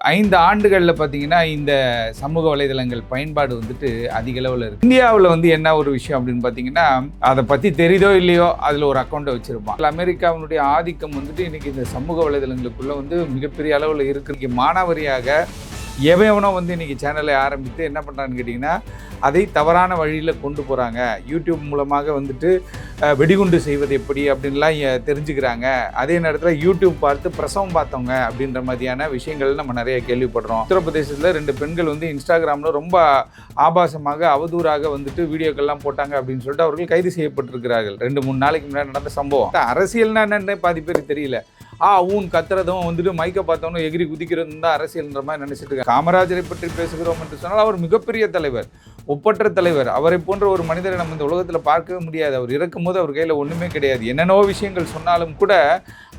ஐந்து ஆண்டுகளில் பார்த்தீங்கன்னா இந்த சமூக வலைதளங்கள் பயன்பாடு வந்துட்டு அதிக அளவில் இருக்கு. இந்தியாவில் வந்து என்ன ஒரு விஷயம் அப்படின்னு பார்த்தீங்கன்னா அதை பற்றி தெரியுதோ இல்லையோ அதில் ஒரு அக்கௌண்ட்டை வச்சிருப்பான் அமெரிக்காவினுடைய ஆதிக்கம் வந்துட்டு இன்னைக்கு இந்த சமூக வலைதளங்களுக்குள்ள வந்து மிகப்பெரிய அளவில் இருக்கு. இன்னைக்கு மானாவரியாக எவனோ வந்து இன்றைக்கி சேனலை ஆரம்பித்து என்ன பண்ணுறான்னு கேட்டிங்கன்னா அதை தவறான வழியில் கொண்டு போகிறாங்க யூடியூப் மூலமாக வந்துட்டு வெடிகுண்டு செய்வது எப்படி அப்படின்லாம் தெரிஞ்சுக்கிறாங்க. அதே நேரத்தில் யூடியூப் பார்த்து பிரசவம் பார்த்தவங்க அப்படின்ற மாதிரியான விஷயங்கள் நம்ம நிறைய கேள்விப்படுறோம். உத்தரப்பிரதேசத்தில் ரெண்டு பெண்கள் வந்து இன்ஸ்டாகிராமில் ரொம்ப ஆபாசமாக அவதூறாக வந்துட்டு வீடியோக்கள்லாம் போட்டாங்க அப்படின்னு சொல்லிட்டு அவர்கள் கைது செய்யப்பட்டிருக்கிறார்கள். ரெண்டு மூணு நாளைக்கு முன்னாடி நடந்த சம்பவம். அரசியல்னா என்னன்னு பாதி பேருக்கு தெரியல. ஆ ஊன் கத்துறதும் வந்துட்டு மைக்கை பார்த்தவனும் எகிரி குதிக்கிறதும் தான் அரசியல்ன்ற மாதிரி நினைச்சிட்டு இருக்காங்க. காமராஜரை பற்றி பேசுகிறோம் என்று சொன்னால் அவர் மிகப்பெரிய தலைவர். ஒப்பற்ற தலைவர். அவரை போன்ற ஒரு மனிதரை நம்ம இந்த உலகத்தில் பார்க்கவே முடியாது. அவர் இறக்கும்போது அவர் கையில் ஒன்றுமே கிடையாது. என்னென்னோ விஷயங்கள் சொன்னாலும் கூட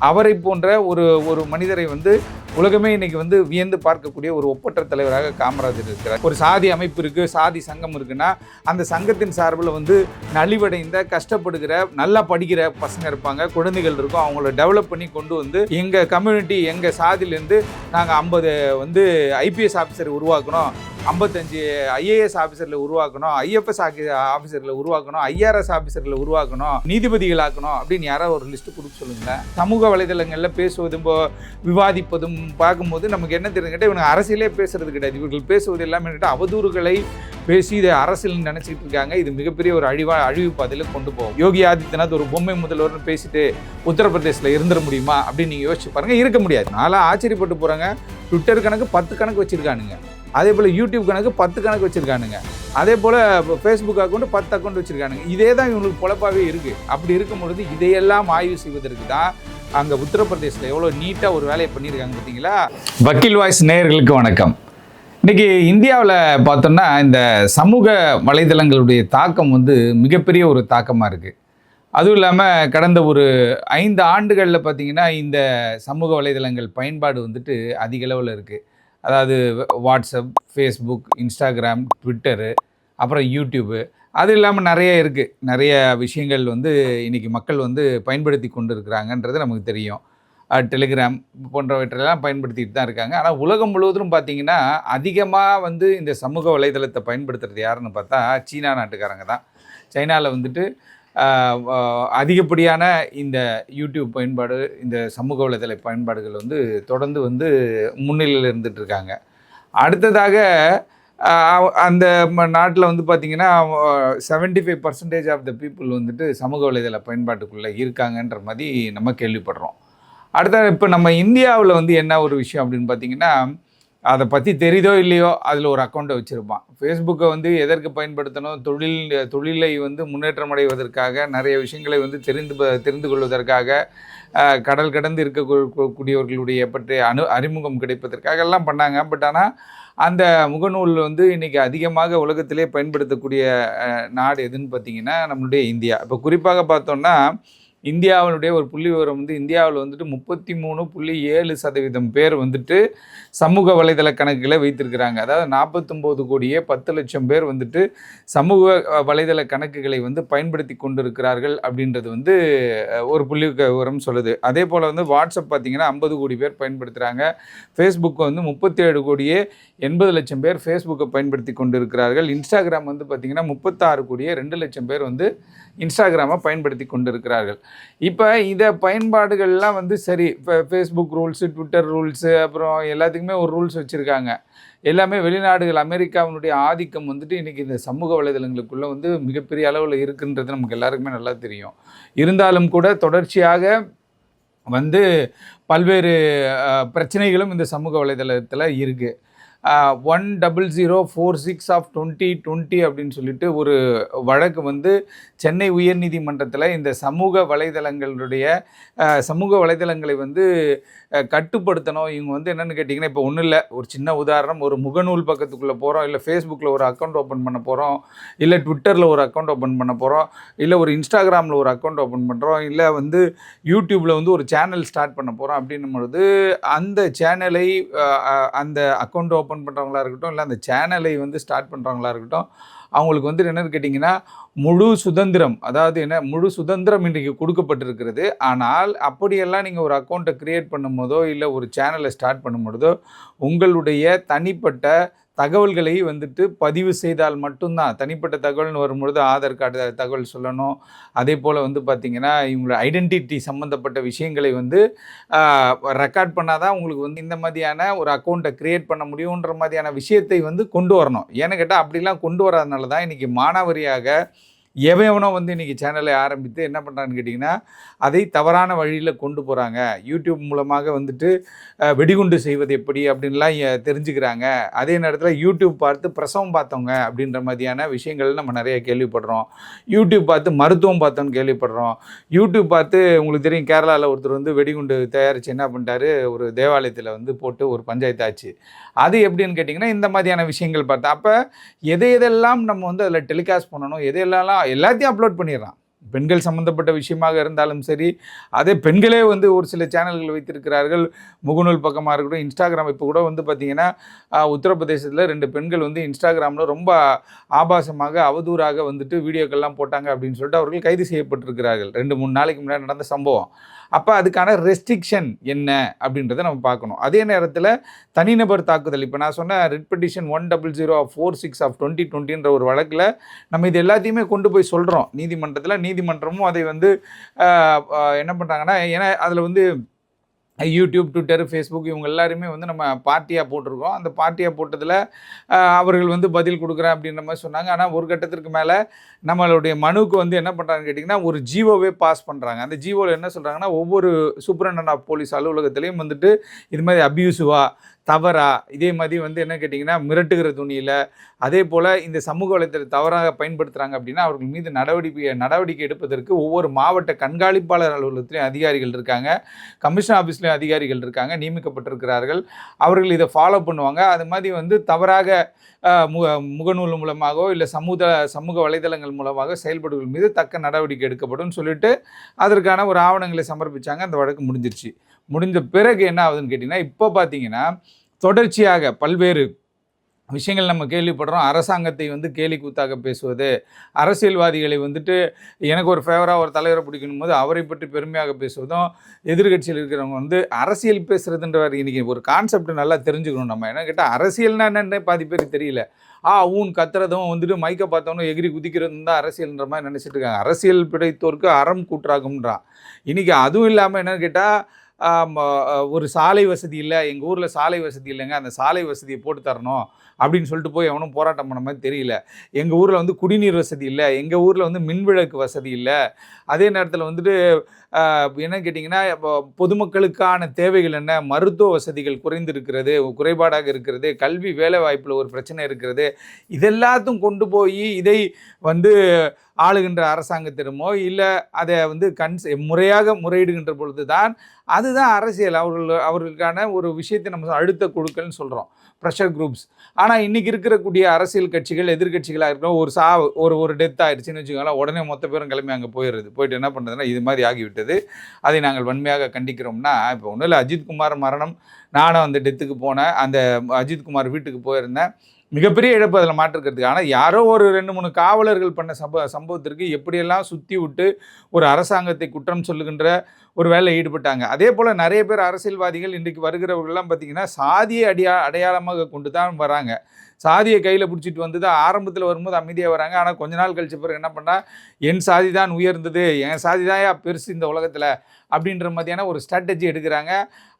அவரை போன்ற ஒரு ஒரு மனிதரை வந்து உலகமே இன்னைக்கு வந்து வியந்து பார்க்கக்கூடிய ஒரு ஒப்பற்ற தலைவராக காமராஜர் இருக்கிறார். ஒரு சாதி அமைப்பு இருக்குது சாதி சங்கம் இருக்குன்னா அந்த சங்கத்தின் சார்பில் வந்து நலிவடைந்த கஷ்டப்படுகிற நல்லா படிக்கிற பசங்க இருப்பாங்க. குழந்தைகள் இருக்கும். அவங்கள டெவலப் பண்ணி கொண்டு வந்து எங்கள் கம்யூனிட்டி எங்கள் சாதியிலேருந்து நாங்கள் ஐம்பது வந்து ஐபிஎஸ் ஆஃபீஸர் உருவாக்கணும் ஐம்பத்தஞ்சு ஐஏஎஸ் ஆஃபீஸரில் உருவாக்கணும் ஐஎஃப்எஸ் ஆஃபீஸரில் உருவாக்கணும் ஐஆர்எஸ் ஆஃபீஸரில் உருவாக்கணும் நீதிபதிகள் ஆக்கணும் அப்படின்னு யாராவது ஒரு லிஸ்ட்டு கொடுக்க சொல்லுங்களேன். சமூக வலைதளங்களில் பேசுவதும் விவாதிப்பதும் பார்க்கும்போது நமக்கு என்ன தெரிஞ்சுக்கிட்ட இவங்க அரசியலே பேசுறது கிடையாது. இவர்கள் பேசுவது எல்லாமே கேட்டால் அவதூறுகளை பேசி இதை அரசியல் நினச்சிக்கிட்டு இருக்காங்க. இது மிகப்பெரிய ஒரு அழிவா அழிவு பாதையில் கொண்டு போகும். யோகி ஆதித்யநாத் ஒரு பொம்மை முதல்வர்னு பேசிட்டு உத்தரப்பிரதேசில் இருந்துட முடியுமா அப்படின்னு நீங்கள் யோசிச்சு பாருங்கள் இருக்க முடியாது. நாளாக ஆச்சரியப்பட்டு போகிறாங்க ட்விட்டர் கணக்கு பத்து கணக்கு வச்சுருக்கானுங்க. அதே போல் யூடியூப் கணக்கு பத்து கணக்கு வச்சுருக்கானுங்க. அதே போல் ஃபேஸ்புக் அக்கௌண்ட் பத்து அக்கௌண்ட் வச்சுருக்கானுங்க. இதே தான் இவங்களுக்கு பொழப்பாகவே இருக்குது அப்படி இருக்கும் பொழுது இதையெல்லாம் ஆய்வு செய்வதற்கு தான் அங்கே உத்தரப்பிரதேசத்தில் எவ்வளோ நீட்டாக ஒரு வேலையை பண்ணியிருக்காங்க பார்த்தீங்களா? வக்கீல் வாய்ஸ் நேயர்களுக்கு வணக்கம். இன்றைக்கி இந்தியாவில் பார்த்தோம்னா இந்த சமூக வலைதளங்களுடைய தாக்கம் வந்து மிகப்பெரிய ஒரு தாக்கமாக இருக்குது அதுவும் இல்லாமல் கடந்த ஒரு ஐந்து ஆண்டுகளில் பார்த்தீங்கன்னா இந்த சமூக வலைதளங்கள் பயன்பாடு வந்துட்டு அதிக அளவில் இருக்குது அதாவது வாட்ஸ்அப் ஃபேஸ்புக் இன்ஸ்டாகிராம் ட்விட்டரு அப்புறம் யூடியூப்பு அது இல்லாமல் நிறைய இருக்குது நிறைய விஷயங்கள் வந்து இன்றைக்கி மக்கள் வந்து பயன்படுத்தி கொண்டு இருக்கிறாங்கன்றது நமக்கு தெரியும். டெலிகிராம் போன்றவற்றெல்லாம் பயன்படுத்திட்டு தான் இருக்காங்க. ஆனால் உலகம் முழுவதும் பார்த்திங்கன்னா அதிகமாக வந்து இந்த சமூக வலைதளத்தை பயன்படுத்துறது யாருன்னு பார்த்தா சீனா நாட்டுக்காரங்க தான். சைனாவில் வந்துட்டு அதிகப்படியான இந்த யூடியூப் பயன்பாடு இந்த சமூக வலைதள பயன்பாடுகள் வந்து தொடர்ந்து வந்து முன்னிலையில் இருந்துட்டு இருக்காங்க அடுத்ததாக அந்த நாட்டில் வந்து பார்த்திங்கன்னா seventy five percentage of the people வந்துட்டு சமூக வலைதள பயன்பாட்டுக்குள்ளே இருக்காங்கன்ற மாதிரி நம்ம கேள்விப்படுறோம். அடுத்த இப்போ நம்ம இந்தியாவில் வந்து என்ன ஒரு விஷயம் அப்படின்னு பார்த்தீங்கன்னா அதை பற்றி தெரியுதோ இல்லையோ அதில் ஒரு அக்கௌண்ட்டை வச்சுருப்பான். ஃபேஸ்புக்கை வந்து எதற்கு பயன்படுத்தணும்? தொழில் தொழிலை வந்து முன்னேற்றம் அடைவதற்காக நிறைய விஷயங்களை வந்து தெரிந்து ப- தெரிந்து கொள்வதற்காக கடல் கடந்து இருக்கக்கூடியவர்களுடைய பற்றி அனு அறிமுகம் கிடைப்பதற்காக எல்லாம் பண்ணாங்க. பட் ஆனால் அந்த முகநூல் வந்து இன்றைக்கி அதிகமாக உலகத்திலே பயன்படுத்தக்கூடிய நாடு எதுன்னு பார்த்தீங்கன்னா நம்மளுடைய இந்தியா. இப்போ குறிப்பாக பார்த்தோன்னா இந்தியாவினுடைய ஒரு புள்ளி விவரம் வந்து இந்தியாவில் வந்துட்டு முப்பத்தி மூணு புள்ளி ஏழு சதவீதம் பேர் வந்துட்டு சமூக வலைதள கணக்குகளை வைத்திருக்கிறாங்க. அதாவது நாற்பத்தொம்போது கோடியே பத்து லட்சம் பேர் வந்துட்டு சமூக வலைதள கணக்குகளை வந்து பயன்படுத்தி கொண்டிருக்கிறார்கள் அப்படின்றது வந்து ஒரு புள்ளி விவரம் சொல்லுது. அதே போல் வந்து வாட்ஸ்அப் பார்த்தீங்கன்னா ஐம்பது கோடி பேர் பயன்படுத்துகிறாங்க ஃபேஸ்புக்கை வந்து முப்பத்தேழு கோடியே எண்பது லட்சம் பேர் ஃபேஸ்புக்கை பயன்படுத்தி கொண்டிருக்கிறார்கள். இன்ஸ்டாகிராம் வந்து பார்த்திங்கன்னா முப்பத்தாறு கோடியே ரெண்டு லட்சம் பேர் வந்து இன்ஸ்டாகிராமை பயன்படுத்தி கொண்டிருக்கிறார்கள். இப்போ இதை பயன்பாடுகள்லாம் வந்து சரி இப்போ ஃபேஸ்புக் ரூல்ஸு ட்விட்டர் ரூல்ஸு அப்புறம் எல்லாத்துக்குமே ஒரு ரூல்ஸ் வச்சுருக்காங்க. எல்லாமே வெளிநாடுகள் அமெரிக்காவினுடைய ஆதிக்கம் வந்துட்டு இன்றைக்கி இந்த சமூக வலைதளங்களுக்குள்ளே வந்து மிகப்பெரிய அளவில் இருக்குன்றது நமக்கு எல்லாருக்குமே நல்லா தெரியும். இருந்தாலும் கூட தொடர்ச்சியாக வந்து பல்வேறு பிரச்சனைகளும் இந்த சமூக வலைதளத்தில் இருக்குது one double zero four six of twenty twenty அப்படின்னு சொல்லிட்டு ஒரு வழக்கு வந்து சென்னை உயர்நீதிமன்றத்தில் இந்த சமூக வலைதளங்களுடைய சமூக வலைதளங்களை வந்து கட்டுப்படுத்தணும். இவங்க வந்து என்னென்னு கேட்டிங்கன்னா இப்போ ஒன்றும் இல்லை. ஒரு சின்ன உதாரணம் ஒரு முகநூல் பக்கத்துக்குள்ளே போகிறோம் இல்லை ஃபேஸ்புக்கில் ஒரு அக்கௌண்ட் ஓப்பன் பண்ண போகிறோம் இல்லை ட்விட்டரில் ஒரு அக்கௌண்ட் ஓப்பன் பண்ண போகிறோம் இல்லை ஒரு இன்ஸ்டாகிராமில் ஒரு அக்கௌண்ட் ஓப்பன் பண்ணுறோம் இல்லை வந்து யூடியூப்பில் வந்து ஒரு சேனல் ஸ்டார்ட் பண்ண போகிறோம் அப்படின்னும் பொழுது அந்த சேனலை அந்த அக்கௌண்ட் ஓப்பன் ஓப்பன் பண்ணுறவங்களா இருக்கட்டும் இல்லை அந்த சேனலை வந்து ஸ்டார்ட் பண்ணுறவங்களா இருக்கட்டும் அவங்களுக்கு வந்து என்னன்னு கேட்டிங்கன்னா முழு சுதந்திரம் அதாவது என்ன முழு சுதந்திரம் இன்றைக்கு கொடுக்கப்பட்டிருக்கிறது. ஆனால் அப்படியெல்லாம் நீங்கள் ஒரு அக்கௌண்ட்டை க்ரியேட் பண்ணும்போதோ இல்லை ஒரு சேனலை ஸ்டார்ட் பண்ணும்போதோ உங்களுடைய தனிப்பட்ட தகவல்களை வந்துட்டு பதிவு செய்தால் மட்டும்தான் தனிப்பட்ட தகவல்னு வரும்பொழுது ஆதார் கார்டு தகவல் சொல்லணும். அதே போல் வந்து பார்த்திங்கன்னா இவங்களோட ஐடென்டிட்டி சம்மந்தப்பட்ட விஷயங்களை வந்து ரெக்கார்ட் பண்ணால் தான் உங்களுக்கு வந்து இந்த மாதிரியான ஒரு அக்கௌண்ட்டை க்ரியேட் பண்ண முடியுன்ற மாதிரியான விஷயத்தை வந்து கொண்டு வரணும். ஏன்னு கேட்டால் அப்படிலாம் கொண்டு வராதனால தான் இன்றைக்கி மானாவரியாக எவனோ வந்து இன்றைக்கி சேனலை ஆரம்பித்து என்ன பண்ணுறான்னு கேட்டிங்கன்னா அதை தவறான வழியில் கொண்டு போகிறாங்க. யூடியூப் மூலமாக வந்துட்டு வெடிகுண்டு செய்வது எப்படி அப்படின்லாம் தெரிஞ்சுக்கிறாங்க. அதே நேரத்தில் யூடியூப் பார்த்து பிரசவம் பார்த்தவங்க அப்படின்ற மாதிரியான விஷயங்கள் நம்ம நிறைய கேள்விப்படுறோம். யூடியூப் பார்த்து மருத்துவம் பார்த்தோன்னு கேள்விப்படுறோம். யூடியூப் பார்த்து உங்களுக்கு தெரியும் கேரளாவில் ஒருத்தர் வந்து வெடிகுண்டு தயாரித்து என்ன பண்ணிட்டாரு? ஒரு தேவாலயத்தில் வந்து போட்டு ஒரு பஞ்சாயத்து ஆச்சு. அது எப்படின்னு கேட்டிங்கன்னா இந்த மாதிரியான விஷயங்கள் பார்த்தா அப்போ எதை எதெல்லாம் நம்ம வந்து அதில் டெலிகாஸ்ட் பண்ணணும் எதையெல்லாம் எல்லாத்தையும் அப்லோட் பண்ணிடுறான் பெண்கள் சம்மந்தப்பட்ட விஷயமாக இருந்தாலும் சரி அதே பெண்களே வந்து ஒரு சில சேனல்கள் வைத்திருக்கிறார்கள். முகநூல் பக்கமாக இருக்கட்டும் இன்ஸ்டாகிராம் இப்போ கூட வந்து பார்த்திங்கன்னா உத்தரப்பிரதேசத்தில் ரெண்டு பெண்கள் வந்து இன்ஸ்டாகிராமில் ரொம்ப ஆபாசமாக அவதூறாக வந்துட்டு வீடியோக்கள்லாம் போட்டாங்க அப்படின்னு சொல்லிட்டு அவர்கள் கைது செய்யப்பட்டிருக்கிறார்கள். ரெண்டு மூணு நாளைக்கு முன்னாடி நடந்த சம்பவம். அப்போ அதுக்கான ரெஸ்ட்ரிக்ஷன் என்ன அப்படின்றத நம்ம பார்க்கணும். அதே நேரத்தில் தனிநபர் தாக்குதல். இப்போ நான் சொன்ன writ petition one double zero four six of twenty டுவெண்ட்டின்ற ஒரு வழக்கில் நம்ம இது எல்லாத்தையுமே கொண்டு போய் சொல்கிறோம் நீதிமன்றத்தில் நீதி நீதிமன்றமும் அதை வந்து என்ன பண்ணுறாங்கன்னா ஏன்னா அதில் வந்து யூடியூப் ட்விட்டர் ஃபேஸ்புக் இவங்க எல்லாருமே வந்து நம்ம பார்ட்டியாக போட்டிருக்கோம். அந்த பார்ட்டியாக போட்டதில் அவர்கள் வந்து பதில் கொடுக்குறேன் அப்படின்ற மாதிரி சொன்னாங்க. ஆனால் ஒரு கட்டத்திற்கு மேலே நம்மளுடைய மனுவுக்கு வந்து என்ன பண்ணுறாங்கன்னு கேட்டிங்கன்னா ஒரு ஜியோவே பாஸ் பண்ணுறாங்க அந்த ஜியோவில் என்ன சொல்கிறாங்கன்னா ஒவ்வொரு சூப்பரண்ட் ஆஃப் போலீஸ் அலுவலகத்திலையும் வந்துட்டு இது மாதிரி அப்யூசிவாக தவறா? இதே மாதிரி வந்து என்ன கேட்டிங்கன்னா மிரட்டுகிற துணியில் அதே போல் இந்த சமூக வலைத்தளத்தை தவறாக பயன்படுத்துகிறாங்க அப்படின்னா அவர்கள் மீது நடவடிக்கை நடவடிக்கை எடுப்பதற்கு ஒவ்வொரு மாவட்ட கண்காணிப்பாளர் அலுவலகத்திலையும் அதிகாரிகள் இருக்காங்க. கமிஷன் ஆஃபீஸ்லேயும் அதிகாரிகள் இருக்காங்க நியமிக்கப்பட்டிருக்கிறார்கள். அவர்கள் இதை ஃபாலோ பண்ணுவாங்க. அது மாதிரி வந்து தவறாக முக முகநூல் மூலமாகவோ இல்லை சமூக சமூக வலைதளங்கள் மூலமாக செயல்படுகள் மீது தக்க நடவடிக்கை எடுக்கப்படும் சொல்லிட்டு அதற்கான ஒரு ஆவணங்களை சமர்ப்பித்தாங்க அந்த வழக்கு முடிஞ்சிருச்சு. முடிஞ்ச பிறகு என்ன ஆகுதுன்னு கேட்டிங்கன்னா இப்போ பார்த்தீங்கன்னா தொடர்ச்சியாக பல்வேறு விஷயங்கள் நம்ம கேள்விப்படுறோம். அரசாங்கத்தை வந்து கேலி கூத்தாக பேசுவது அரசியல்வாதிகளை வந்துட்டு எனக்கு ஒரு ஃபேவராக ஒரு தலைவரை பிடிக்கணும் போது அவரை பற்றி பெருமையாக பேசுவதும் எதிர்கட்சியில் இருக்கிறவங்க வந்து அரசியல் பேசுகிறதுன்ற இன்றைக்கி ஒரு கான்செப்ட் நல்லா தெரிஞ்சுக்கணும் நம்ம. என்ன கேட்டால் அரசியல்னா என்னென்ன பாதி பேருக்கு தெரியல. ஆ ஊன் கத்துறதும் வந்துட்டு மைக்கை பார்த்தவனும் எகிரி குதிக்கிறதும் தான் அரசியல்ன்ற மாதிரி நினச்சிட்டு இருக்காங்க. அரசியல் பிடித்தோருக்கு அறம் கூற்றாகும்ன்றான் இன்றைக்கி அதுவும் இல்லாமல் என்னென்னு கேட்டால் ஒரு சாலை வசதி இல்லை எங்கள் ஊரில் சாலை வசதி இல்லைங்க. அந்த சாலை வசதியை போட்டு தரணும். அப்படின்னு சொல்லிட்டு போய் எவனும் போராட்டம் பண்ண மாதிரி தெரியல. எங்கள் ஊரில் வந்து குடிநீர் வசதி இல்லை எங்கள் ஊரில் வந்து மின்விளக்கு வசதி இல்லை. அதே நேரத்தில் வந்துட்டு என்னன்னு என்ன கேட்டிங்கன்னா இப்போ பொதுமக்களுக்கான தேவைகள் என்ன? மருத்துவ வசதிகள் குறைந்திருக்கிறது குறைபாடாக இருக்கிறது கல்வி வேலை வாய்ப்பில் ஒரு பிரச்சனை இருக்கிறது. இதெல்லாத்தையும் கொண்டு போய் இதை வந்து ஆளுகின்ற அரசாங்கத்திடமோ இல்லை அதை வந்து கன்ஸ் முறையாக முறையிடுகின்ற பொழுது தான் அதுதான் அரசியல். அவர்கள் அவர்களுக்கான ஒரு விஷயத்தை நம்ம அழுத்த குழுக்கள்னு சொல்கிறோம் ப்ரெஷர் குரூப்ஸ் ஆனால் இன்றைக்கி இருக்கக்கூடிய அரசியல் கட்சிகள் எதிர்க்கட்சிகளாக இருக்கட்டும் ஒரு சா ஒரு ஒரு டெத் ஆயிடுச்சுன்னு வச்சுக்கோங்களேன் உடனே மொத்த பேரும் கிளம்பி அங்கே போயிடுது போயிட்டு என்ன பண்ணுறதுன்னா இது மாதிரி ஆகிவிட்டது. அதை நாங்கள் வன்மையாக கண்டிக்கிறோம்னா இப்போ ஒன்றும் இல்லை அஜித்குமார் மரணம். நானும் அந்த டெத்துக்கு போனேன். அந்த அஜித்குமார் வீட்டுக்கு போயிருந்தேன். மிகப்பெரிய இழப்பு அதில் மாற்றுக்கிறதுக்கு ஆனால் யாரோ ஒரு ரெண்டு மூணு காவலர்கள் பண்ண சம்ப சம்பவத்திற்கு எப்படியெல்லாம் சுற்றி விட்டு ஒரு அரசாங்கத்தை குற்றம் சொல்லுகின்ற ஒரு வேலையில் ஈடுபட்டாங்க. அதே போல் நிறைய பேர் அரசியல்வாதிகள் இன்றைக்கு வருகிறவர்கள்லாம் பார்த்திங்கன்னா சாதியை அடியா அடையாளமாக கொண்டு தான் வராங்க. சாதியை கையில் பிடிச்சிட்டு வந்து தான் ஆரம்பத்தில் வரும்போது அமைதியாக வராங்க. ஆனால் கொஞ்ச நாள் கழிச்ச பிறகு என்ன பண்ணால் என் சாதி தான் உயர்ந்தது. என் சாதி தான் பெருசு இந்த உலகத்தில். அப்படின்ற மாதிரியான ஒரு ஸ்ட்ராட்டஜி எடுக்கிறாங்க.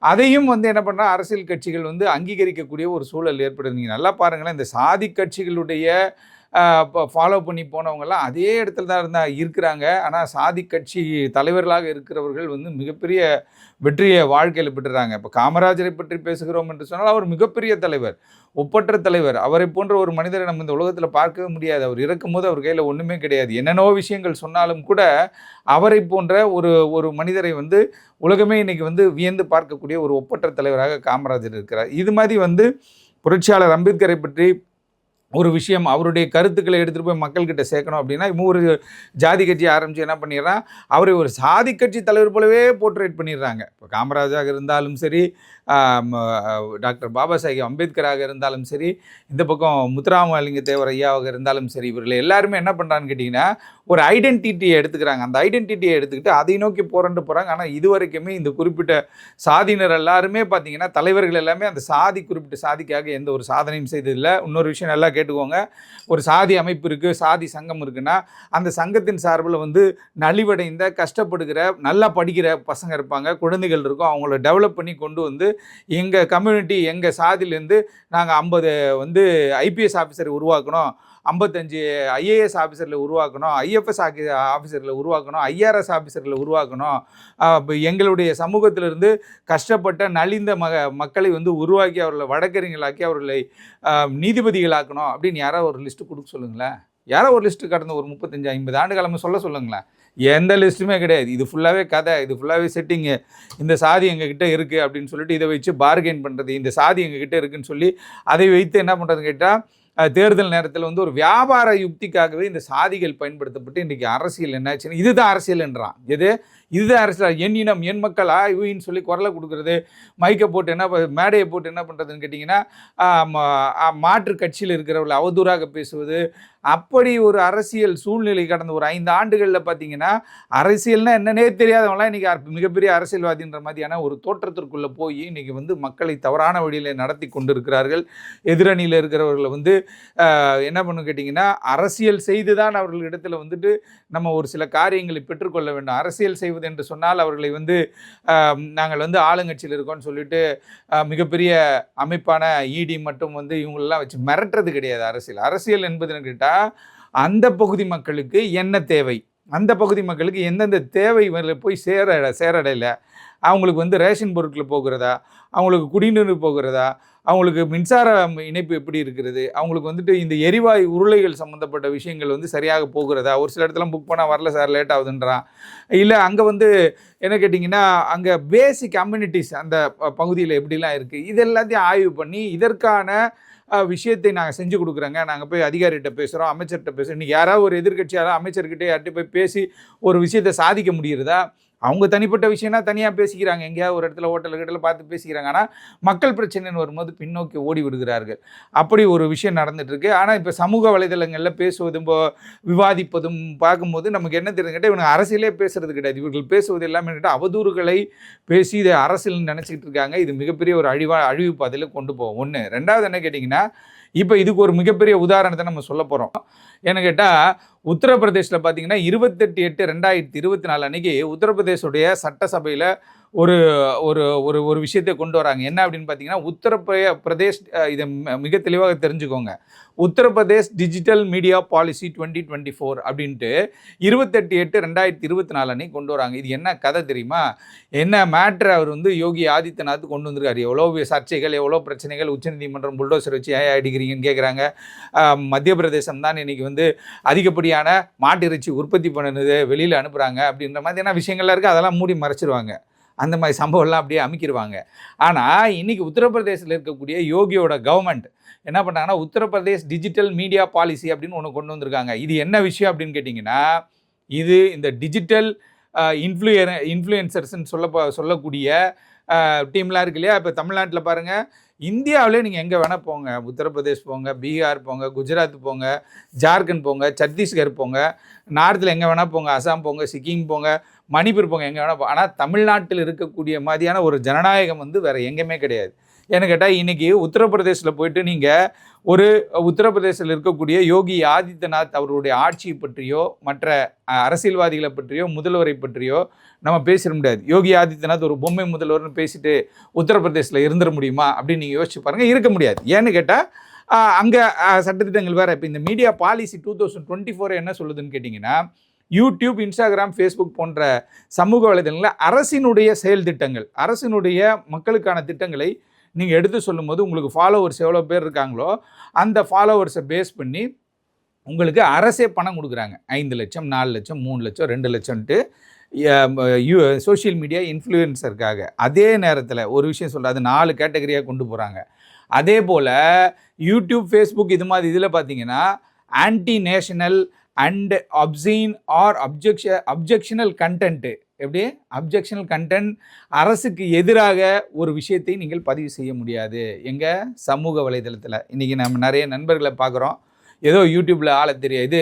அதையும் வந்து என்ன பண்ணுறா அரசியல் கட்சிகள் வந்து அங்கீகரிக்கக்கூடிய ஒரு சூழல் ஏற்படுது. நீங்கள் நல்லா பாருங்களேன் இந்த சாதி கட்சிகளுடைய ஃபாலோ பண்ணி போனவங்கெல்லாம் அதே இடத்துல தான் இருந்தா இருக்கிறாங்க. ஆனால் சாதி கட்சி தலைவர்களாக இருக்கிறவர்கள் வந்து மிகப்பெரிய வெற்றியை வாழ்க்கையில் பெற்றுறாங்க. இப்போ காமராஜரை பற்றி பேசுகிறோம் என்று சொன்னால் அவர் மிகப்பெரிய தலைவர் ஒப்பற்ற தலைவர். அவரை போன்ற ஒரு மனிதரை நம்ம இந்த உலகத்தில் பார்க்கவே முடியாது. அவர் இறக்கும்போது அவர் கையில் ஒன்றுமே கிடையாது. என்னென்னவோ விஷயங்கள் சொன்னாலும் கூட அவரை போன்ற ஒரு ஒரு மனிதரை வந்து உலகமே இன்னைக்கு வந்து வியந்து பார்க்கக்கூடிய ஒரு ஒப்பற்ற தலைவராக காமராஜர் இருக்கிறார். இது மாதிரி வந்து புரட்சியாளர் அம்பேத்கரை பற்றி ஒரு விஷயம் அவருடைய கருத்துக்களை எடுத்துகிட்டு போய் மக்கள்கிட்ட சேர்க்கணும் அப்படின்னா இவன் ஒரு ஜாதி கட்சி ஆரம்பித்து என்ன பண்ணிடுறான்? அவரை ஒரு சாதி கட்சி தலைவர் போலவே போர்ட்ரேட் பண்ணிடுறாங்க. இப்போ காமராஜாக இருந்தாலும் சரி டாக்டர் பாபா சாஹேப் அம்பேத்கராக இருந்தாலும் சரி இந்த பக்கம் முத்துராமலிங்க தேவர் ஐயாவாக இருந்தாலும் சரி இவர்கள் எல்லாருமே என்ன பண்ணுறான்னு கேட்டிங்கன்னா ஒரு ஐடென்டிட்டியை எடுத்துக்கிறாங்க. அந்த ஐடென்டிட்டியை எடுத்துக்கிட்டு அதை நோக்கி போறண்டு போகிறாங்க ஆனால் இது வரைக்குமே இந்த குறிப்பிட்ட சாதியினர் எல்லாருமே பார்த்தீங்கன்னா தலைவர்கள் எல்லாமே அந்த சாதி குறிப்பிட்ட சாதிக்காக எந்த ஒரு சாதனையும் செய்ததில்லை. இன்னொரு விஷயம் நல்லா கேட்டுக்கோங்க. ஒரு சாதி அமைப்பு இருக்குது சாதி சங்கம் இருக்குன்னா அந்த சங்கத்தின் சார்பில் வந்து நலிவடைந்த கஷ்டப்படுகிற நல்லா படிக்கிற பசங்க இருப்பாங்க. குழந்தைகள் இருக்கும். அவங்கள டெவலப் பண்ணி கொண்டு வந்து எங்கள் கம்யூனிட்டி எங்கள் சாதியிலேருந்து நாங்கள் ஐம்பது வந்து ஐபிஎஸ் ஆஃபீஸரை உருவாக்கணும். ஐம்பத்தஞ்சு ஐஏஎஸ் ஆஃபீஸரில் உருவாக்கணும் ஐஎஃப்எஸ் ஆகி ஆஃபீஸரில் உருவாக்கணும் ஐஆர்எஸ் ஆஃபீஸரில் உருவாக்கணும். எங்களுடைய சமூகத்திலிருந்து கஷ்டப்பட்ட நலிந்த மக மக்களை வந்து உருவாக்கி அவர்களை வழக்கறிஞர்களாக்கி அவர்களை நீதிபதிகளாக்கணும் அப்படின்னு யாராவது ஒரு லிஸ்ட்டு கொடுக்க சொல்லுங்களேன். யாரோ ஒரு லிஸ்ட்டு கடந்த ஒரு முப்பத்தஞ்சு ஐம்பது ஆண்டு காலமாக சொல்ல சொல்லுங்களேன். எந்த லிஸ்ட்டுமே கிடையாது. இது ஃபுல்லாகவே கதை இது ஃபுல்லாகவே செட்டிங்கு இந்த சாதி எங்ககிட்ட இருக்குது அப்படின்னு சொல்லிட்டு இதை வச்சு பார்கெயின் பண்ணுறது இந்த சாதி எங்ககிட்ட இருக்குதுன்னு சொல்லி அதை வைத்து என்ன பண்ணுறதுன்னு கேட்டால் தேர்தல் நேரத்தில் வந்து ஒரு வியாபார யுக்திக்காகவே இந்த சாதிகள் பயன்படுத்தப்பட்டு இன்றைக்கி அரசியல் என்னாச்சுன்னு இதுதான் அரசியல்ன்றான். எது? இதுதான் அரசியல் என் இனம் என் மக்கள் ஆ இவின்னு சொல்லி குரலை கொடுக்குறது மைக்கை போட்டு என்ன மேடையை போட்டு என்ன பண்ணுறதுன்னு கேட்டிங்கன்னா மாற்று கட்சியில் இருக்கிறவர்களை அவதூறாக பேசுவது அப்படி ஒரு அரசியல் சூழ்நிலை கடந்த ஒரு ஐந்து ஆண்டுகளில் பார்த்தீங்கன்னா அரசியல்னால் என்னன்னே தெரியாதவங்களாம் இன்றைக்கி மிகப்பெரிய அரசியல்வாதின்ற மாதிரியான ஒரு தோற்றத்திற்குள்ளே போய் இன்றைக்கி வந்து மக்களை தவறான வழியில் நடத்தி கொண்டிருக்கிறார்கள். எதிரணியில் இருக்கிறவர்களை வந்து என்ன பண்ணும் கேட்டிங்கன்னா அரசியல் செய்து தான் அவர்கள் இடத்துல வந்துட்டு நம்ம ஒரு சில காரியங்களை பெற்றுக்கொள்ள வேண்டும். அரசியல் செய்வது என்று சொன்னால் அவர்களை வந்து நாங்கள் வந்து ஆளுங்கட்சியில் இருக்கோம்னு சொல்லிட்டு மிகப்பெரிய அமைப்பான இடி மட்டும் வந்து இவங்களெல்லாம் வச்சு மிரட்டுறது கிடையாது அரசியல். அரசியல் என்பதுன்னு கேட்டால் அந்த பகுதி மக்களுக்கு என்ன தேவை? அந்த பகுதி மக்களுக்கு எந்தெந்த தேவை போய் சேர சேரடையில? அவங்களுக்கு வந்து ரேஷன் பொருட்கள் போகிறதா? அவங்களுக்கு குடிநீர் போகிறதா? அவங்களுக்கு மின்சார இணைப்பு எப்படி இருக்கிறது? அவங்களுக்கு வந்துட்டு இந்த எரிவாயு உருளைகள் சம்மந்தப்பட்ட விஷயங்கள் வந்து சரியாக போகிறதா? ஒரு சில இடத்துல புக் பண்ணால் வரல சார் லேட் ஆகுதுன்றான். இல்லை அங்கே வந்து என்ன கேட்டிங்கன்னா அங்கே பேசிக் கம்யூனிட்டிஸ் அந்த பகுதியில் எப்படிலாம் இருக்குது இது எல்லாத்தையும் ஆய்வு பண்ணி இதற்கான விஷயத்தை நாங்கள் செஞ்சு கொடுக்குறோங்க. நாங்கள் போய் அதிகாரிகிட்ட பேசுகிறோம் அமைச்சர்கிட்ட பேசுகிறோம் இன்றைக்கி யாராவது ஒரு எதிர்க்கட்சியாரோ அமைச்சர்கிட்ட யார்கிட்ட போய் பேசி ஒரு விஷயத்தை சாதிக்க முடிகிறதா அவங்க தனிப்பட்ட விஷயம்னா தனியாக பேசிக்கிறாங்க. எங்கேயாவது ஒரு இடத்துல ஹோட்டல் கிட்டல பார்த்து பேசிக்கிறாங்க. ஆனால் மக்கள் பிரச்சனைன்னு வரும்போது பின்னோக்கி ஓடி விடுகிறார்கள். அப்படி ஒரு விஷயம் நடந்துட்டுருக்கு. ஆனால் இப்போ சமூக வலைதளங்களில் பேசுவதும் விவாதிப்பதும் பார்க்கும்போது நமக்கு என்ன தெரியுது கேட்டால் இவங்க அரசியலே பேசுறது கிடையாது. இவர்கள் பேசுவது எல்லாமே கேட்டால் அவதூறுகளை பேசி இதை அரசியல் நினச்சிக்கிட்டு இருக்காங்க. இது மிகப்பெரிய ஒரு அழிவா அழிவு பாதையில் கொண்டு போகும். ஒன்று ரெண்டாவது என்ன கேட்டிங்கன்னா இப்போ இதுக்கு ஒரு மிகப்பெரிய உதாரணத்தை நம்ம சொல்ல போகிறோம் என்ன கேட்டால் உத்தரப்பிரதேசில் பார்த்தீங்கன்னா இருபத்தெட்டு எட்டு ரெண்டாயிரத்தி இருபத்தி நாலு அன்னைக்கு உத்தரப்பிரதேசுடைய சட்டசபையில் ஒரு ஒரு ஒரு ஒரு விஷயத்தை கொண்டு வராங்க. என்ன அப்படின்னு பார்த்தீங்கன்னா உத்தரப்பிர பிரதேஷ் இதை மிக தெளிவாக தெரிஞ்சுக்கோங்க. Uttar Pradesh digital media policy twenty twenty four அப்படின்ட்டு இருபத்தெட்டு எட்டு ரெண்டாயிரத்தி இருபத்தி நாலு அன்னைக்கு கொண்டு வராங்க. இது என்ன கதை தெரியுமா? என்ன மேட்ரு அவர் வந்து யோகி ஆதித்யநாத் கொண்டு வந்திருக்காரு. எவ்வளோ சர்ச்சைகள் எவ்வளோ பிரச்சனைகள் உச்சநீதிமன்றம் புல்டோசர் வச்சு ஏன் அடிக்கிறீங்கன்னு கேட்குறாங்க மத்திய பிரதேசம் தான் இன்னைக்கு வந்து அதிகப்படியான மாட்டு இறைச்சி உற்பத்தி பண்ணுனது வெளியில் அனுப்புகிறாங்க அப்படின்ற மாதிரியான விஷயங்கள்லாம் இருக்குது அதெல்லாம் மூடி மறைச்சிருவாங்க. அந்த மாதிரி சம்பவம்லாம் அப்படியே அமைக்கிடுவாங்க ஆனால் இன்றைக்கி உத்தரப்பிரதேசத்தில் இருக்கக்கூடிய யோகியோட கவர்மெண்ட் என்ன பண்ணாங்கன்னா உத்தரப்பிரதேஷ் டிஜிட்டல் மீடியா பாலிசி அப்படின்னு ஒன்று கொண்டு வந்திருக்காங்க. இது என்ன விஷயம் அப்படின்னு கேட்டிங்கன்னா இது இந்த டிஜிட்டல் இன்ஃப்ளூயர் இன்ஃப்ளூயன்சர்ஸ்ன்னு சொல்ல சொல்லக்கூடிய டீம்லாம் இருக்கு இல்லையா? இப்போ தமிழ்நாட்டில் பாருங்கள் இந்தியாவிலே நீங்கள் எங்கே வேணால் போங்க. உத்தரப்பிரதேஷ் போங்க பீகார் போங்க குஜராத் போங்க ஜார்க்கண்ட் போங்க சத்தீஸ்கர் போங்க நார்த்தில் எங்கே வேணால் போங்க அசாம் போங்க சிக்கிம் போங்க மணிப்பூர் போங்க எங்கே வேணால் ஆனால் தமிழ்நாட்டில் இருக்கக்கூடிய மாதிரியான ஒரு ஜனநாயகம் வந்து வேறு எங்கேயுமே கிடையாது. ஏன்னு கேட்டால் இன்றைக்கி உத்தரப்பிரதேசில் போயிட்டு நீங்கள் ஒரு உத்தரப்பிரதேசத்தில் இருக்கக்கூடிய யோகி ஆதித்யநாத் அவருடைய ஆட்சியை பற்றியோ மற்ற அரசியல்வாதிகளை பற்றியோ முதல்வரை பற்றியோ நம்ம பேசிட முடியாது. யோகி ஆதித்யநாத் ஒரு பொம்மை முதல்வர்னு பேசிட்டு உத்தரப்பிரதேசில் இருந்துட முடியுமா அப்படின்னு நீங்கள் யோசிச்சு பாருங்கள் இருக்க முடியாது. ஏன்னு கேட்டால் அங்கே சட்டத்திட்டங்கள் வேறு. இப்போ இந்த media policy two thousand twenty four என்ன சொல்லுதுன்னு கேட்டிங்கன்னா யூடியூப் இன்ஸ்டாகிராம் ஃபேஸ்புக் போன்ற சமூக வலைதளங்களில் அரசினுடைய செயல் திட்டங்கள் அரசினுடைய மக்களுக்கான திட்டங்களை நீங்கள் எடுத்து சொல்லும்போது உங்களுக்கு ஃபாலோவர்ஸ் எவ்வளோ பேர் இருக்காங்களோ அந்த ஃபாலோவர்ஸை பேஸ் பண்ணி உங்களுக்கு அரசே பணம் கொடுக்குறாங்க. ஐந்து லட்சம் நாலு லட்சம் மூணு லட்சம் ரெண்டு லட்சம்ட்டு சோஷியல் மீடியா இன்ஃப்ளூயன்சருக்காக அதே நேரத்தில் ஒரு விஷயம் சொல்கிறேன் அது நாலு கேட்டகரியாக கொண்டு போகிறாங்க அதே போல் யூடியூப் ஃபேஸ்புக் இது மாதிரி இதில் பார்த்தீங்கன்னா anti national and obscene or objection objectionable content எப்படி? அப்ஜெக்ஷனல் கண்டென்ட் அரசுக்கு எதிராக ஒரு விஷயத்தை நீங்கள் பதிவு செய்ய முடியாது. எங்கள் சமூக வலைதளத்தில். இன்றைக்கி நம்ம நிறைய நண்பர்களை பார்க்குறோம். ஏதோ யூடியூப்பில் ஆள தெரியும் இது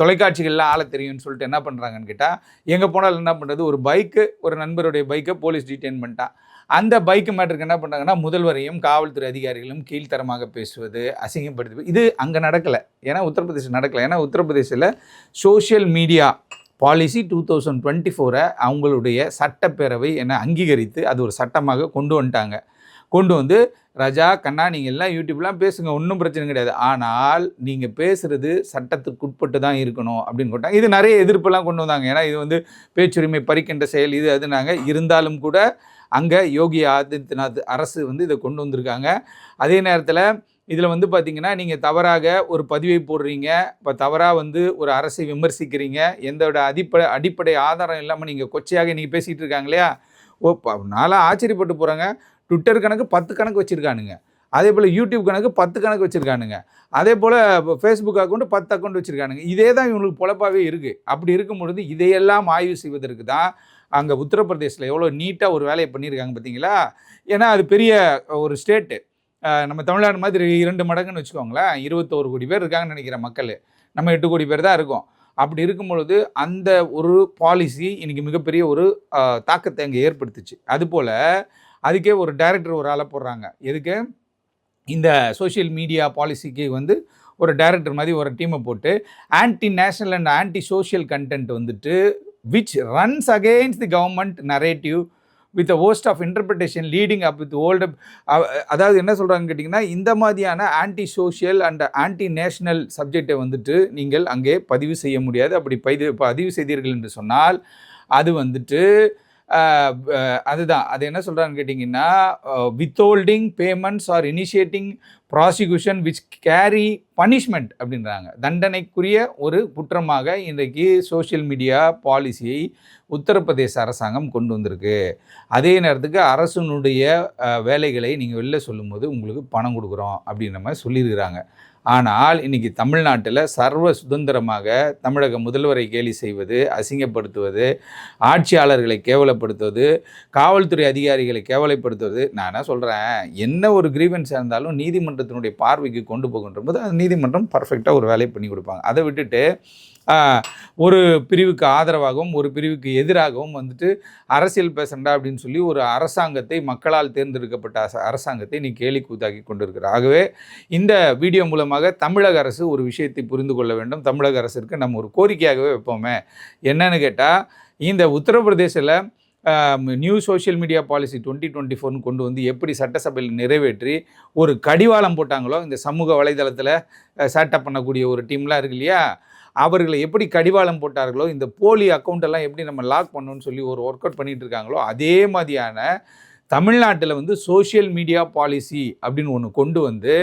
தொலைக்காட்சிகளில் ஆள தெரியும்னு சொல்லிட்டு என்ன பண்ணுறாங்கன்னு கேட்டால் எங்கே போனாலும் என்ன பண்ணுறது ஒரு பைக்கு ஒரு நண்பருடைய பைக்கை போலீஸ் டீடைன் பண்ணிட்டான். அந்த பைக்கு மேட்டருக்கு என்ன பண்ணுறாங்கன்னா முதல்வரையும் காவல்துறை அதிகாரிகளும் கீழ்த்தரமாக பேசுவது அசிங்கப்படுத்துவது இது அங்கே நடக்கலை. ஏன்னா உத்தரப்பிரதேசம் நடக்கலை. ஏன்னா உத்தரப்பிரதேசில் social media policy two thousand twenty ஃபோரை அவங்களுடைய சட்டப்பேரவை என்ன அங்கீகரித்து அது ஒரு சட்டமாக கொண்டு வந்துட்டாங்க. கொண்டு வந்து ரஜா கண்ணா நீங்கள் எல்லாம் யூடியூப்லாம் பேசுங்க ஒன்றும் பிரச்சனை கிடையாது. ஆனால் நீங்கள் பேசுகிறது சட்டத்துக்கு உட்பட்டு தான் இருக்கணும் அப்படின்னு போட்டாங்க. இது நிறைய எதிர்ப்பெல்லாம் கொண்டு வந்தாங்க. ஏன்னா இது வந்து பேச்சுரிமை பறிக்கின்ற செயல் இது அதுனாங்க. இருந்தாலும் கூட அங்கே யோகி ஆதித்யநாத் அரசு வந்து இதை கொண்டு வந்திருக்காங்க. அதே நேரத்தில் இதில் வந்து பார்த்தீங்கன்னா நீங்கள் தவறாக ஒரு பதிவை போடுறீங்க. இப்போ தவறாக வந்து ஒரு அரசை விமர்சிக்கிறீங்க. எந்தோட அடிப்படை அடிப்படை ஆதாரம் இல்லாமல் நீங்கள் கொச்சையாக நீங்கள் பேசிகிட்டு இருக்காங்க இல்லையா? ஓ ப- ஆச்சரியப்பட்டு போகிறாங்க ட்விட்டர் கணக்கு பத்து கணக்கு வச்சுருக்கானுங்க. அதே போல் யூடியூப் கணக்கு பத்து கணக்கு வச்சுருக்கானுங்க. அதே போல் ஃபேஸ்புக் அக்கௌண்ட் பத்து அக்கௌண்ட் வச்சுருக்கானுங்க. இதே தான் இவங்களுக்கு பொழப்பாகவே இருக்குது அப்படி இருக்கும் பொழுது இதையெல்லாம் ஆய்வு செய்வதற்கு தான் அங்கே உத்தரப்பிரதேசில் எவ்வளோ நீட்டாக ஒரு வேலையை பண்ணியிருக்காங்க பார்த்தீங்களா ஏன்னா அது பெரிய ஒரு ஸ்டேட்டு. நம்ம தமிழ்நாடு மாதிரி இரண்டு மடங்குன்னு வச்சுக்கோங்களேன். இருபத்தோரு கோடி பேர் இருக்காங்கன்னு நினைக்கிற மக்கள். நம்ம எட்டு கோடி பேர் தான் இருக்கோம். அப்படி இருக்கும் பொழுது அந்த ஒரு பாலிசி இன்றைக்கி மிகப்பெரிய ஒரு தாக்கத்தை அங்கே ஏற்படுத்துச்சு. அதுபோல் அதுக்கே ஒரு டைரக்டர் ஒரு ஆளை போடுறாங்க. எதுக்கு? இந்த சோஷியல் மீடியா பாலிசிக்கு வந்து ஒரு டைரக்டர் மாதிரி ஒரு டீமை போட்டு anti national and anti social content வந்துட்டு which runs against the government narrative with host of interpretation leading up with old அதாவது என்ன சொல்கிறாங்கன்னு கேட்டிங்கன்னா இந்த மாதிரியான anti social and anti national சப்ஜெக்டை வந்துட்டு நீங்கள் அங்கே பதிவு செய்ய முடியாது. அப்படி பதிவு பதிவு செய்தீர்கள் என்று சொன்னால் அது வந்துட்டு அதுதான். அது என்ன சொல்கிறான்னு கேட்டிங்கன்னா withholding payments or initiating prosecution which carry punishment அப்படின்றாங்க. தண்டனைக்குரிய ஒரு குற்றமாக இன்றைக்கு சோஷியல் மீடியா பாலிசியை உத்தரப்பிரதேச அரசாங்கம் கொண்டு வந்திருக்கு. அதே நேரத்துக்கு அரசனுடைய வேலைகளை நீங்கள் வெளில சொல்லும்போது உங்களுக்கு பணம் கொடுக்குறோம் அப்படின்ற மாதிரி சொல்லியிருக்கிறாங்க. ஆனால் இன்றைக்கி தமிழ்நாட்டில் சர்வ சுதந்திரமாக தமிழக முதல்வரை கேலி செய்வது அசிங்கப்படுத்துவது ஆட்சியாளர்களை கேவலப்படுத்துவது காவல்துறை அதிகாரிகளை கேவலப்படுத்துவது நான் என்ன சொல்கிறேன் என்ன ஒரு கிரீவன்ஸ் இருந்தாலும் நீதிமன்றத்தினுடைய பார்வைக்கு கொண்டு போகின்ற போது அது நீதிமன்றம் பர்ஃபெக்டாக ஒரு வேலையை பண்ணி கொடுப்பாங்க. அதை விட்டுட்டு ஒரு பிரிவுக்கு ஆதரவாகவும் ஒரு பிரிவுக்கு எதிராகவும் வந்துட்டு அரசியல் பேசண்டா அப்படின்னு சொல்லி ஒரு அரசாங்கத்தை மக்களால் தேர்ந்தெடுக்கப்பட்ட அரசாங்கத்தை நீ கேலி கூத்தாக்கி கொண்டிருக்கிற ஆகவே இந்த வீடியோ மூலமாக தமிழக அரசு ஒரு விஷயத்தை புரிந்து கொள்ள வேண்டும். தமிழக அரசிற்கு நம்ம ஒரு கோரிக்கையாகவே வைப்போமே. என்னன்னு கேட்டால் இந்த உத்தரப்பிரதேசில் new social media policy twenty twenty ஃபோர்னு கொண்டு வந்து எப்படி சட்டசபையில் நிறைவேற்றி ஒரு கடிவாளம் போட்டாங்களோ இந்த சமூக வலைதளத்தில் சேட்டப் பண்ணக்கூடிய ஒரு டீம்லாம் இருக்கு இல்லையா? அவர்களை எப்படி கடிவாளம் போட்டார்களோ இந்த போலி அக்கௌண்ட்டெல்லாம் எப்படி நம்ம லாக் பண்ணணும்னு சொல்லி ஒரு ஒர்க் அவுட் பண்ணிகிட்டு இருக்காங்களோ அதே மாதிரியான தமிழ்நாட்டில் வந்து சோஷியல் மீடியா பாலிசி அப்படின்னு ஒன்று கொண்டு வந்து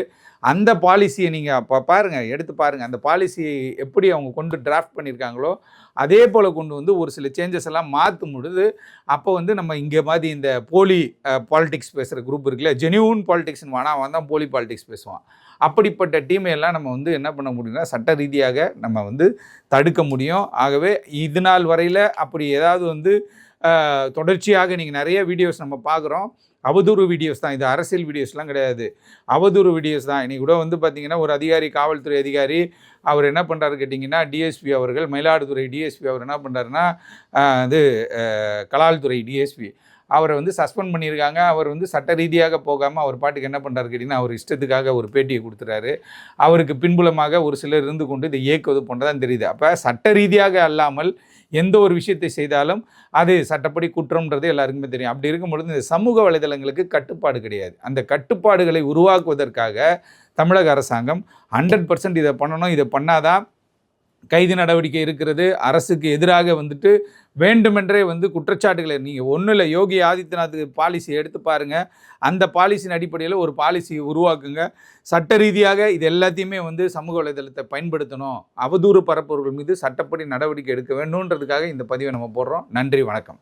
அந்த பாலிசியை நீங்கள் அப்போ பாருங்கள் எடுத்து பாருங்கள் அந்த பாலிசியை எப்படி அவங்க கொண்டு டிராஃப்ட் பண்ணியிருக்காங்களோ அதே போல் கொண்டு வந்து ஒரு சில சேஞ்சஸ் எல்லாம் மாற்றும் பொழுது அப்போ வந்து நம்ம இங்கே மாதிரி இந்த போலி பாலிடிக்ஸ் பேசுகிற குரூப் இருக்குல்ல ஜெனியூன் பாலிடிக்ஸ்னு வேணா அவன் தான் போலி பாலிடிக்ஸ் பேசுவான். அப்படிப்பட்ட டீமை எல்லாம் நம்ம வந்து என்ன பண்ண முடியும்னா சட்ட ரீதியாக நம்ம வந்து தடுக்க முடியும். ஆகவே இது நாள் வரையில் அப்படி ஏதாவது வந்து தொடர்ச்சியாக நீங்கள் நிறைய வீடியோஸ் நம்ம பார்க்குறோம். அவதூறு வீடியோஸ் தான். இது அரசியல் வீடியோஸ்லாம் கிடையாது. அவதூறு வீடியோஸ் தான். இன்றைக்கி கூட வந்து பார்த்தீங்கன்னா ஒரு அதிகாரி காவல்துறை அதிகாரி அவர் என்ன பண்ணுறாரு கேட்டிங்கன்னா டிஎஸ்பி அவர்கள் மயிலாடுதுறை டிஎஸ்பி அவர் என்ன பண்ணுறாருன்னா இது கலால்துறை டிஎஸ்பி அவரை வந்து சஸ்பெண்ட் பண்ணியிருக்காங்க. அவர் வந்து சட்ட ரீதியாக போகாமல் அவர் பாட்டுக்கு என்ன பண்ணுறாரு கேட்டிங்கன்னா அவர் இஷ்டத்துக்காக ஒரு பேட்டியை கொடுத்துறாரு. அவருக்கு பின்புலமாக ஒரு சிலர் இருந்து கொண்டு இதை இயக்குவது போன்றதான் தெரியுது. அப்போ சட்ட ரீதியாக அல்லாமல் எந்த ஒரு விஷயத்தை செய்தாலும் அது சட்டப்படி குற்றம்ன்றது எல்லாருக்குமே தெரியும். அப்படி இருக்கும் பொழுது இந்த சமூக வலைதளங்களுக்கு கட்டுப்பாடு கிடையாது. அந்த கட்டுப்பாடுகளை உருவாக்குவதற்காக தமிழக அரசாங்கம் ஹண்ட்ரட் பர்சன்ட் இதை பண்ணணும். இதை பண்ணாதான் கைது நடவடிக்கை இருக்கிறது. அரசுக்கு எதிராக வந்துட்டு வேண்டுமென்றே வந்து குற்றச்சாட்டுகளை நீங்கள் ஒன்றும் இல்லை யோகி ஆதித்யநாத்துக்கு பாலிசி எடுத்து பாருங்கள் அந்த பாலிசியின் அடிப்படையில் ஒரு பாலிசி உருவாக்குங்க. சட்ட ரீதியாக இது எல்லாத்தையுமே வந்து சமூக வலைதளத்தை பயன்படுத்தணும். அவதூறு பரப்புவர்கள் மீது சட்டப்படி நடவடிக்கை எடுக்க வேண்டும்ன்றதுக்காக இந்த பதிவை நம்ம போடுறோம். நன்றி வணக்கம்.